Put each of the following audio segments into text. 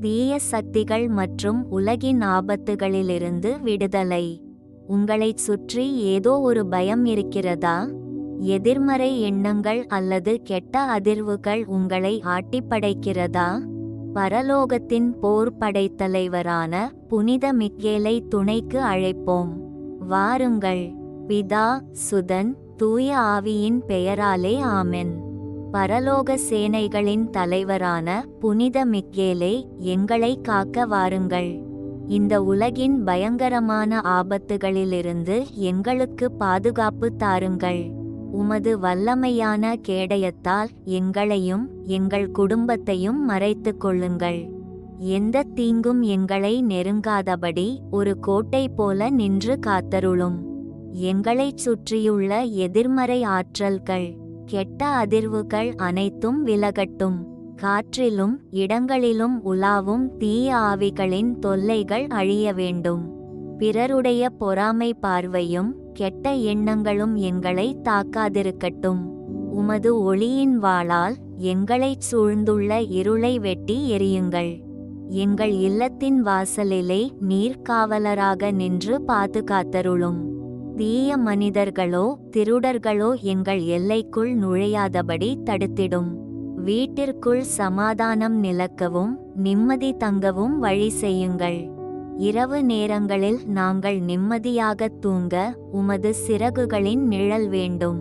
தீய சக்திகள் மற்றும் உலகின் ஆபத்துகளிலிருந்து விடுதலை. உங்களைச் சுற்றி ஏதோ ஒரு பயம் இருக்கிறதா? எதிர்மறை எண்ணங்கள் அல்லது கெட்ட அதிர்வுகள் உங்களை ஆட்டிப்படைக்கிறதா? பரலோகத்தின் போர் படைத்தலைவரான புனித மிக்கேலை துணைக்கு அழைப்போம். வாருங்கள். பிதா சுதன் தூய ஆவியின் பெயராலே ஆமென். பரலோக சேனைகளின் தலைவரான புனித மிக்கேலே எங்களை காக்க வாருங்கள். இந்த உலகின் பயங்கரமான ஆபத்துகளிலிருந்து எங்களுக்கு பாதுகாப்பு தாருங்கள். உமது வல்லமையான கேடயத்தால் எங்களையும் எங்கள் குடும்பத்தையும் மறைத்துக் கொள்ளுங்கள். எந்த தீங்கும் எங்களை நெருங்காதபடி ஒரு கோட்டை போல நின்று காத்தருளும். எங்களைச் சுற்றியுள்ள எதிர்மறை ஆற்றல்கள் கெட்ட அதிர்வுகள் அனைத்தும் விலகட்டும். காற்றிலும் இடங்களிலும் உலாவும் தீய ஆவிகளின் தொல்லைகள் அழிய வேண்டும். பிறருடைய பொறாமை பார்வையும் கெட்ட எண்ணங்களும் எங்களை தாக்காதிருக்கட்டும். உமது ஒளியின் வாளால் எங்களைச் சூழ்ந்துள்ள இருளை வெட்டி எரியுங்கள் எங்கள் இல்லத்தின் வாசலிலே நீர்க்காவலராக நின்று பாதுகாத்தருளும். தீய மனிதர்களோ திருடர்களோ எங்கள் எல்லைக்குள் நுழையாதபடி தடுத்திடும். வீட்டிற்குள் சமாதானம் நிலக்கவும் நிம்மதி தங்கவும் வழி செய்யுங்கள். இரவு நேரங்களில் நாங்கள் நிம்மதியாகத் தூங்க உமது சிறகுகளின் நிழல் வேண்டும்.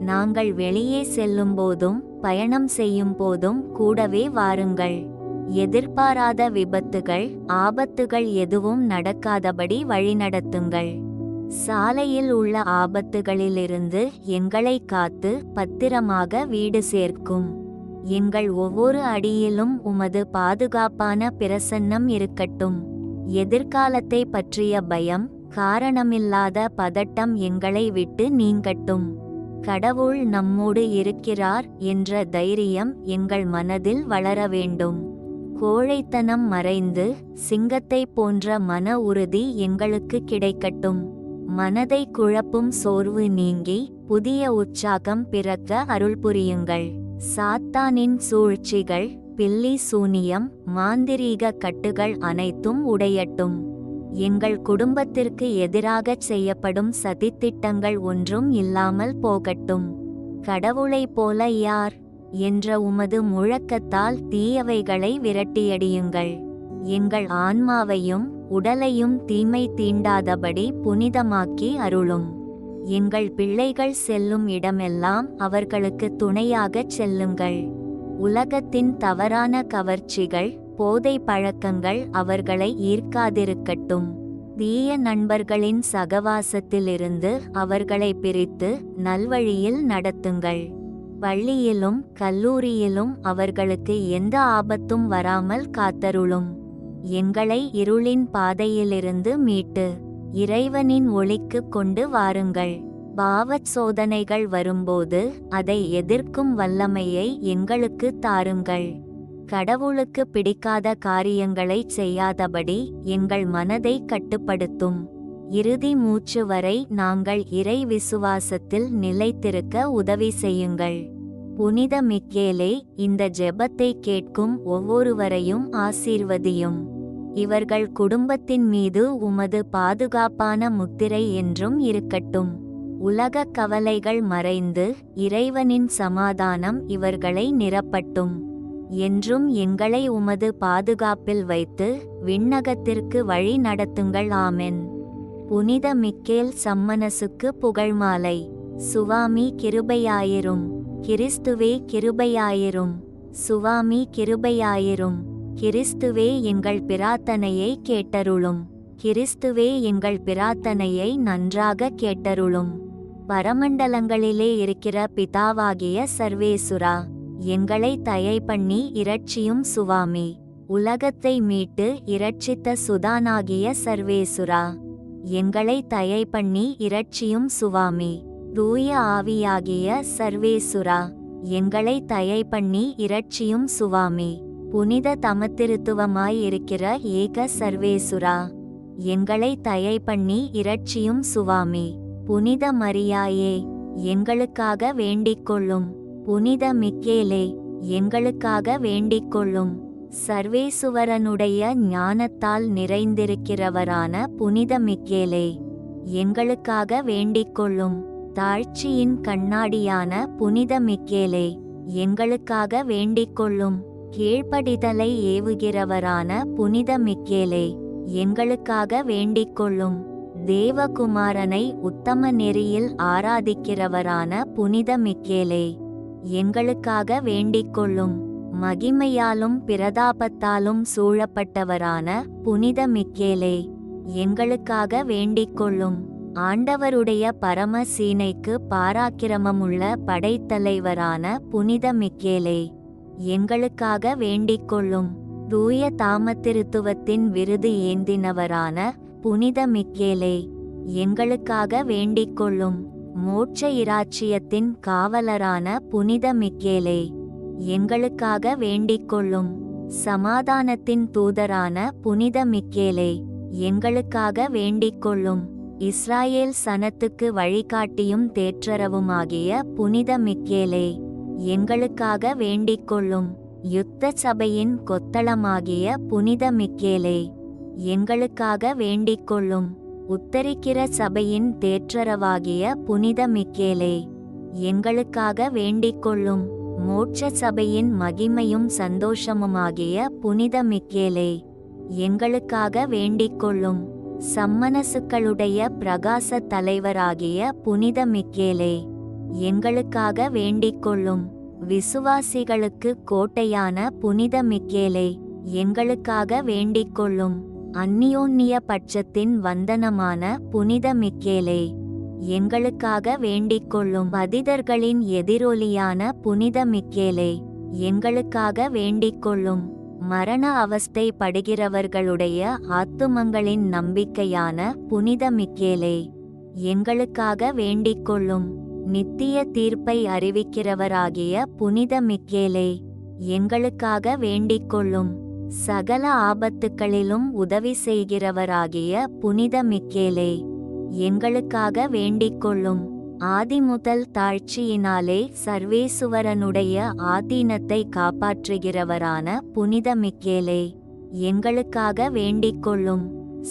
நாங்கள் வெளியே செல்லும்போதும் பயணம் செய்யும் போதும் கூடவே வாருங்கள். எதிர்பாராத விபத்துகள் ஆபத்துகள் எதுவும் நடக்காதபடி வழிநடத்துங்கள். சாலையில் உள்ள ஆபத்துகளிலிருந்து எங்களை காத்து பத்திரமாக வீடு சேர்க்கும். எங்கள் ஒவ்வொரு அடியிலும் உமது பாதுகாப்பான பிரசன்னம் இருக்கட்டும். எதிர்காலத்தை பற்றிய பயம் காரணமில்லாத பதட்டம் எங்களை விட்டு நீங்கட்டும். கடவுள் நம்மோடு இருக்கிறார் என்ற தைரியம் எங்கள் மனதில் வளர வேண்டும். கோழைத்தனம் மறைந்து சிங்கத்தை போன்ற மன உறுதி எங்களுக்கு கிடைக்கட்டும். மனதை குழப்பும் சோர்வு நீங்கி புதிய உற்சாகம் பிறக்க அருள் புரியுங்கள். சாத்தானின் சூழ்ச்சிகள் பில்லி சூனியம் மாந்திரீக கட்டுகள் அனைத்தும் உடையட்டும். எங்கள் குடும்பத்திற்கு எதிராகச் செய்யப்படும் சதித்திட்டங்கள் ஒன்றும் இல்லாமல் போகட்டும். கடவுளைப் போல யார்? என்ற உமது முழக்கத்தால் தீயவைகளை விரட்டியடியுங்கள். எங்கள் ஆன்மாவையும் உடலையும் தீமை தீண்டாதபடி புனிதமாக்கி அருளும். எங்கள் பிள்ளைகள் செல்லும் இடமெல்லாம் அவர்களுக்கு துணையாகச் செல்லுங்கள். உலகத்தின் தவறான கவர்ச்சிகள் போதை பழக்கங்கள் அவர்களை ஈர்க்காதிருக்கட்டும். தீய நண்பர்களின் சகவாசத்திலிருந்து அவர்களை பிரித்து நல்வழியில் நடத்துங்கள். பள்ளியிலும் கல்லூரியிலும் அவர்களுக்கு எந்த ஆபத்தும் வராமல் காத்தருளும். எங்களை இருளின் பாதையிலிருந்து மீட்டு இறைவனின் ஒளிக்கு கொண்டு வாருங்கள். பாவச் சோதனைகள் வரும்போது அதை எதிர்க்கும் வல்லமையை எங்களுக்கு தாருங்கள். கடவுளுக்கு பிடிக்காத காரியங்களை செய்யாதபடி எங்கள் மனதை கட்டுப்படுத்தும். இறுதி மூச்சு வரை நாங்கள் இறை விசுவாசத்தில் நிலைத்திருக்க உதவி செய்யுங்கள். புனித மிக்கேலே இந்த ஜெபத்தை கேட்கும் ஒவ்வொருவரையும் ஆசீர்வதியும். இவர்கள் குடும்பத்தின் மீது உமது பாதுகாப்பான முத்திரை என்றும் இருக்கட்டும். உலக கவலைகள் மறைந்து இறைவனின் சமாதானம் இவர்களை நிரப்பட்டும். என்றும் எங்களை உமது பாதுகாப்பில் வைத்து விண்ணகத்திற்கு வழி நடத்துங்கள் ஆமென். புனித மிக்கேல் சம்மனசுக்கு புகழ்மாலை சுவாமி கிருபையாயிரும். கிறிஸ்துவே கிருபையாயிரும். சுவாமி கிருபையாயிரும். கிறிஸ்துவே எங்கள் பிரார்த்தனையை கேட்டருளும். கிறிஸ்துவே எங்கள் பிரார்த்தனையை நன்றாக கேட்டருளும். பரமண்டலங்களிலே இருக்கிற பிதாவாகிய சர்வேசுரா எங்களை தயை பண்ணி இரட்சியும் சுவாமி. உலகத்தை மீட்டு இரட்சித்த சுதானாகிய சர்வேசுரா எங்களை தயை பண்ணி இரட்சியும் சுவாமி. தூய ஆவியாகிய சர்வேசுரா எங்களை தயை பண்ணி இரட்சியும் சுவாமி. புனித தமத்திருத்துவமாய் இருக்கிற ஏக சர்வேசுரா எங்களை தயை பண்ணி இரட்சியும் சுவாமி. புனித மரியாயே எங்களுக்காக வேண்டிக்கொள்ளும். புனித மிக்கேலே எங்களுக்காக வேண்டிக்கொள்ளும். சர்வேசுவரனுடைய ஞானத்தால் நிறைந்திருக்கிறவரான புனித மிக்கேலே எங்களுக்காக வேண்டிக்கொள்ளும். தாழ்ச்சியின் கண்ணாடியான புனித மிக்கேலே எங்களுக்காக வேண்டிக்கொள்ளும். கீழ்ப்படிதலை ஏவுகிறவரான புனித மிக்கேலே எங்களுக்காக வேண்டிக் கொள்ளும் தேவகுமாரனை உத்தம நெறியில் ஆராதிக்கிறவரான புனித மிக்கேலே எங்களுக்காக வேண்டிக் கொள்ளும் மகிமையாலும் பிரதாபத்தாலும் சூழப்பட்டவரான புனித மிக்கேலே எங்களுக்காக வேண்டிக் கொள்ளும் ஆண்டவருடைய பரம சீனைக்கு பாராக்கிரமமுள்ள படைத்தலைவரான புனித மிக்கேலே எங்களுக்காக வேண்டிக் கொள்ளும் தூய தாமத்திருத்துவத்தின் விருது ஏந்தினவரான புனித மிக்கேலே எங்களுக்காக வேண்டிக் கொள்ளும் மோட்ச இராச்சியத்தின் காவலரான புனித மிக்கேலே எங்களுக்காக வேண்டிக் கொள்ளும் சமாதானத்தின் தூதரான புனித மிக்கேலே எங்களுக்காக வேண்டிக் கொள்ளும் இஸ்ராயேல் சனத்துக்கு வழிகாட்டியும் தேற்றரவுமாகிய புனித மிக்கேலே. எங்களுக்காக வேண்டிக் கொள்ளும் யுத்த சபையின் கொத்தளமாகிய புனித மிக்கேலே எங்களுக்காக வேண்டிக் கொள்ளும் உத்தரிக்கிற சபையின் தேற்றரவாகிய புனித மிக்கேலே எங்களுக்காக வேண்டிக் கொள்ளும் மோட்ச சபையின் மகிமையும் சந்தோஷமுமாகிய புனித மிக்கேலே எங்களுக்காக வேண்டிக் கொள்ளும் சம்மனசுக்களுடைய பிரகாச தலைவராகிய புனித மிக்கேலே. எங்களுக்காக வேண்டிக்கொள்ளும் விசுவாசிகளுக்கு கோட்டையான புனித மிக்கேலே எங்களுக்காக வேண்டிக்கொள்ளும் அந்நியோன்னிய பட்சத்தின் வந்தனமான புனித மிக்கேலே எங்களுக்காக வேண்டிக்கொள்ளும் பதிதர்களின் எதிரொலியான புனித மிக்கேலே எங்களுக்காக வேண்டிக்கொள்ளும் மரண அவஸ்தை படுகிறவர்களுடைய ஆத்துமங்களின் நம்பிக்கையான புனித மிக்கேலே எங்களுக்காக வேண்டிக்கொள்ளும் நித்திய தீர்ப்பை அறிவிக்கிறவராகிய புனித மிக்கேலே எங்களுக்காக வேண்டிக்கொள்ளும் சகல ஆபத்துக்களிலும் உதவி செய்கிறவராகிய புனித மிக்கேலே எங்களுக்காக வேண்டிக்கொள்ளும் ஆதிமுதல் தாழ்ச்சியினாலே சர்வேசுவரனுடைய ஆதீனத்தை காப்பாற்றுகிறவரான புனித மிக்கேலே எங்களுக்காக வேண்டிக்கொள்ளும்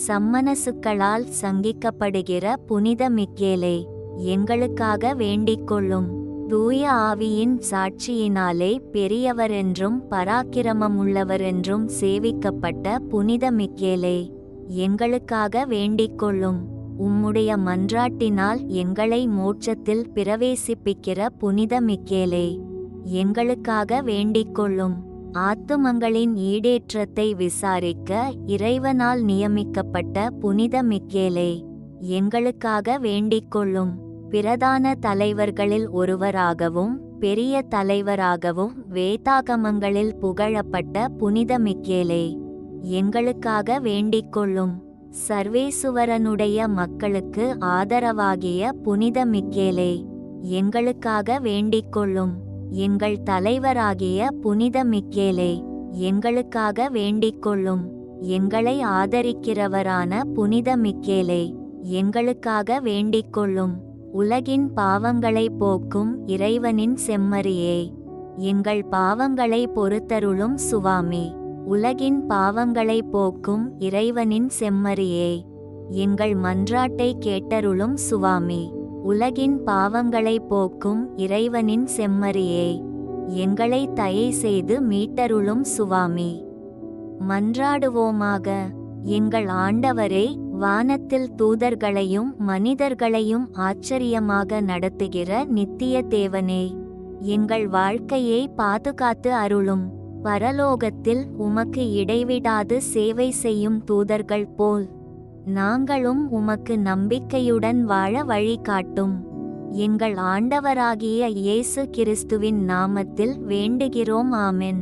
சம்மனசுக்களால் சங்கிக்கப்படுகிற புனித மிக்கேலே. எங்களுக்காக வேண்டிக்கொள்ளும். தூய ஆவியின் சாட்சியினாலே பெரியவரென்றும் பராக்கிரமமுள்ளவரென்றும் சேவிக்கப்பட்ட புனித மிக்கேலே எங்களுக்காக வேண்டிக்கொள்ளும். உம்முடைய மன்றாட்டினால் எங்களை மோட்சத்தில் பிரவேசிப்பிக்கிற புனித மிக்கேலே எங்களுக்காக வேண்டிக்கொள்ளும். ஆத்துமங்களின் ஈடேற்றத்தை விசாரிக்க இறைவனால் நியமிக்கப்பட்ட புனித மிக்கேலே எங்களுக்காக வேண்டிக்கொள்ளும். பிரதான தலைவர்களில் ஒருவராகவும் பெரிய தலைவராகவும் வேதாகமங்களில் புகழப்பட்ட புனித மிக்கேலே எங்களுக்காக வேண்டிக் கொள்ளும் சர்வேசுவரனுடைய மக்களுக்கு ஆதரவாகிய புனித மிக்கேலே எங்களுக்காக வேண்டிக் கொள்ளும் எங்கள் தலைவராகிய புனித மிக்கேலே எங்களுக்காக வேண்டிக் கொள்ளும் எங்களை ஆதரிக்கிறவரான புனித மிக்கேலே எங்களுக்காக வேண்டிக் கொள்ளும் உலகின் பாவங்களை போக்கும் இறைவனின் செம்மறியே. எங்கள் பாவங்களை பொறுத்தருளும் சுவாமி. உலகின் பாவங்களை போக்கும் இறைவனின் செம்மறியே. எங்கள் மன்றாட்டை கேட்டருளும் சுவாமி. உலகின் பாவங்களை போக்கும் இறைவனின் செம்மறியே. எங்களை தயை செய்து மீட்டருளும் சுவாமி. மன்றாடுவோமாக. எங்கள் ஆண்டவரே வானத்தில் தூதர்களையும் மனிதர்களையும் ஆச்சரியமாக நடத்துகிற நித்திய தேவனே எங்கள் வாழ்க்கையை பாதுகாத்து அருளும். பரலோகத்தில் உமக்கு இடைவிடாது சேவை செய்யும் தூதர்கள் போல் நாங்களும் உமக்கு நம்பிக்கையுடன் வாழ வழிகாட்டும். எங்கள் ஆண்டவராகிய இயேசு கிறிஸ்துவின் நாமத்தில் வேண்டுகிறோம் ஆமென்.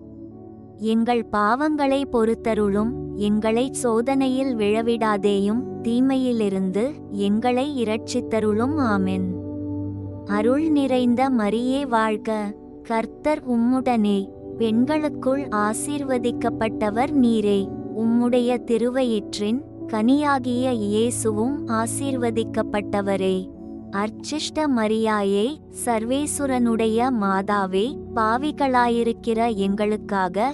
எங்கள் பாவங்களை பொறுத்தருளும் எங்களை சோதனையில் விழவிடாதேயும் தீமையிலிருந்து எங்களை இரட்சித்தருளும் ஆமென். அருள் நிறைந்த மரியே வாழ்க கர்த்தர் உம்முடனே. பெண்களுக்குள் ஆசீர்வதிக்கப்பட்டவர் நீரே. உம்முடைய திருவயிற்றின் கனியாகிய இயேசுவும் ஆசீர்வதிக்கப்பட்டவரே. அர்ச்சிஷ்ட மரியாயே சர்வேசுரனுடைய மாதாவே பாவிகளாயிருக்கிற எங்களுக்காக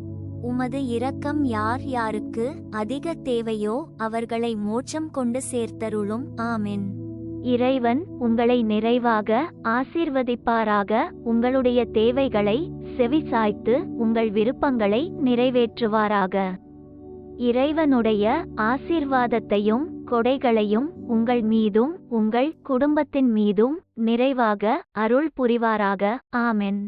உமது இரக்கம் யார் யாருக்கு அதிக தேவையோ அவர்களை மோட்சம் கொண்டு சேர்த்தருளும். ஆமென். இறைவன் உங்களை நிறைவாக ஆசீர்வதிப்பாராக. உங்களுடைய தேவைகளை செவிசாய்த்து உங்கள் விருப்பங்களை நிறைவேற்றுவாராக. இறைவனுடைய ஆசீர்வாதத்தையும் கொடைகளையும் உங்கள் மீதும் உங்கள் குடும்பத்தின் மீதும் நிறைவாக அருள் புரிவாராக. ஆமென்.